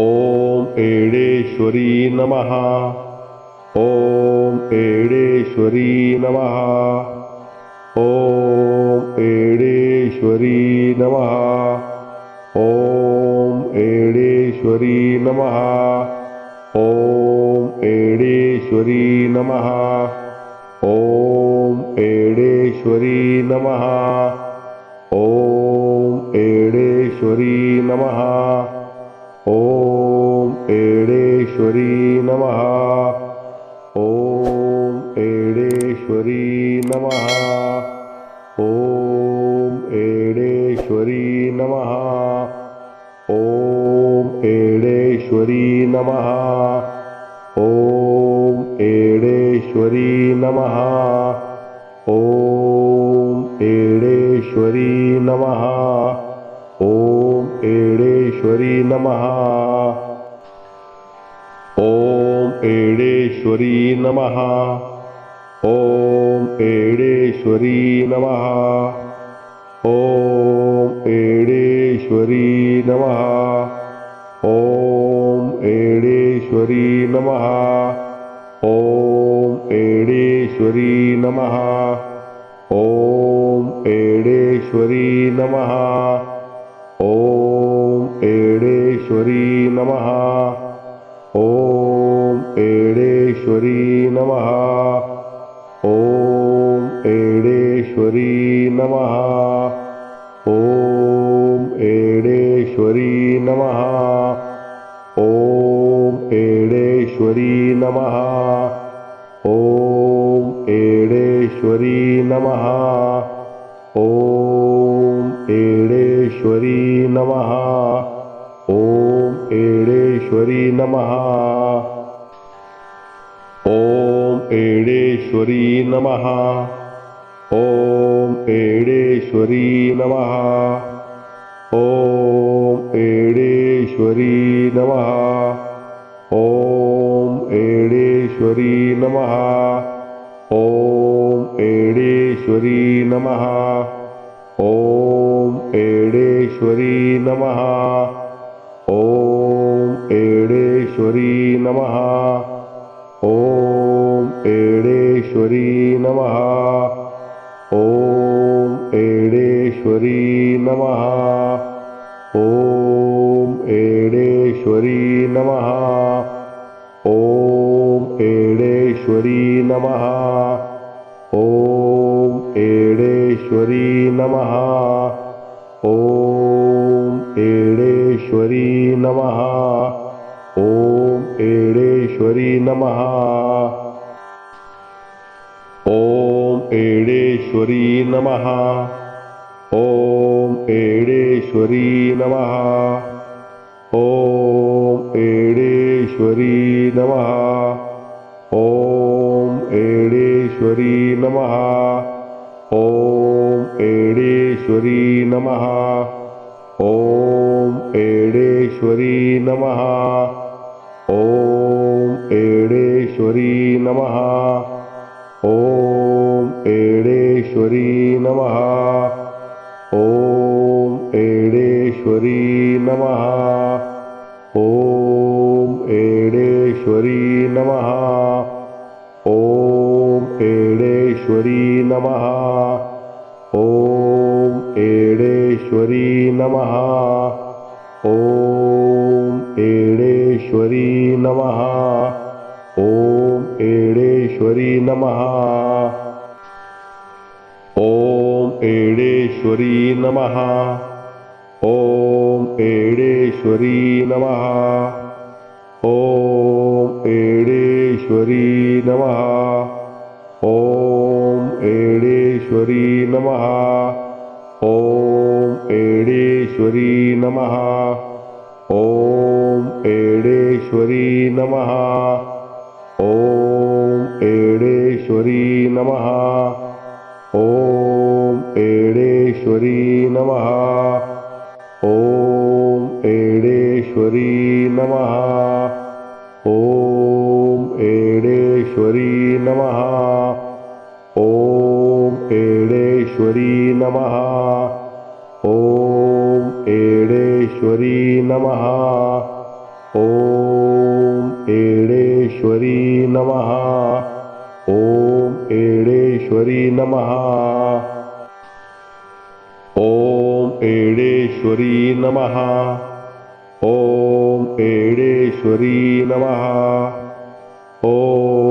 ॐ एडेश्वरी नमः। ॐ एडेश्वरी नमः। ॐ एडेश्वरी नमः। ॐ एडेश्वरी नमः। ॐ एडेश्वरी नमः। ॐ एडेश्वरी नमः। ॐ एडेश्वरी नमः एडेश्वरी नमः। ॐ एडेश्वरी नमः। ॐ एडेश्वरी नमः। ॐ एडेश्वरी नमः। ॐ एडेश्वरी नमः। ॐ एडेश्वरी नमः। ॐ एडेश्वरी नमः नमः। ॐ एडेश्वरी नमः। ॐ एडेश्वरी नमः। ॐ एडेश्वरी नमः। ॐ एडेश्वरी नमः। ॐ एडेश्वरी नमः एडेश्वरी नमः ॐ एडेश्वरी नमः ॐ एडेश्वरी नमः ॐ एडेश्वरी नमः ॐ एडेश्वरी नमः ॐ एडेश्वरी नमः ॐ एडेश्वरी नमः ॐ एडेश्वरी नमः। ॐ एडेश्वरी नमः। ॐ एडेश्वरी नमः। ॐ एडेश्वरी नमः। ॐ एडेश्वरी नमः। ॐ एडेश्वरी नमः। ॐ एडेश्वरी नमः एडेश्वरी नमः। ॐ एडेश्वरी नमः। ॐ एडेश्वरी नमः। ॐ एडेश्वरी नमः। ॐ एडेश्वरी नमः। ॐ एडेश्वरी नमः। ॐ एडेश्वरी नमः ॐ एडेश्वरी नमः। ॐ एडेश्वरी नमः। ॐ एडेश्वरी नमः। ॐ एडेश्वरी नमः। ॐ एडेश्वरी नमः ॐ एडेश्वरी नमः। ॐ एडेश्वरी नमः। ॐ एडेश्वरी नमः। ॐ एडेश्वरी नमः। ॐ एडेश्वरी नमः। ॐ एडेश्वरी नमः नमः। ॐ एडेश्वरी नमः। ॐ एडेश्वरी नमः। ॐ एडेश्वरी नमः। ॐ एडेश्वरी नमः। ॐ एडेश्वरी नमः नमः। ॐ एडेश्वरी नमः। ॐ एडेश्वरी नमः। ॐ एडेश्वरी नमः। ॐ एडेश्वरी नमः। ॐ एडेश्वरी नमः। ॐ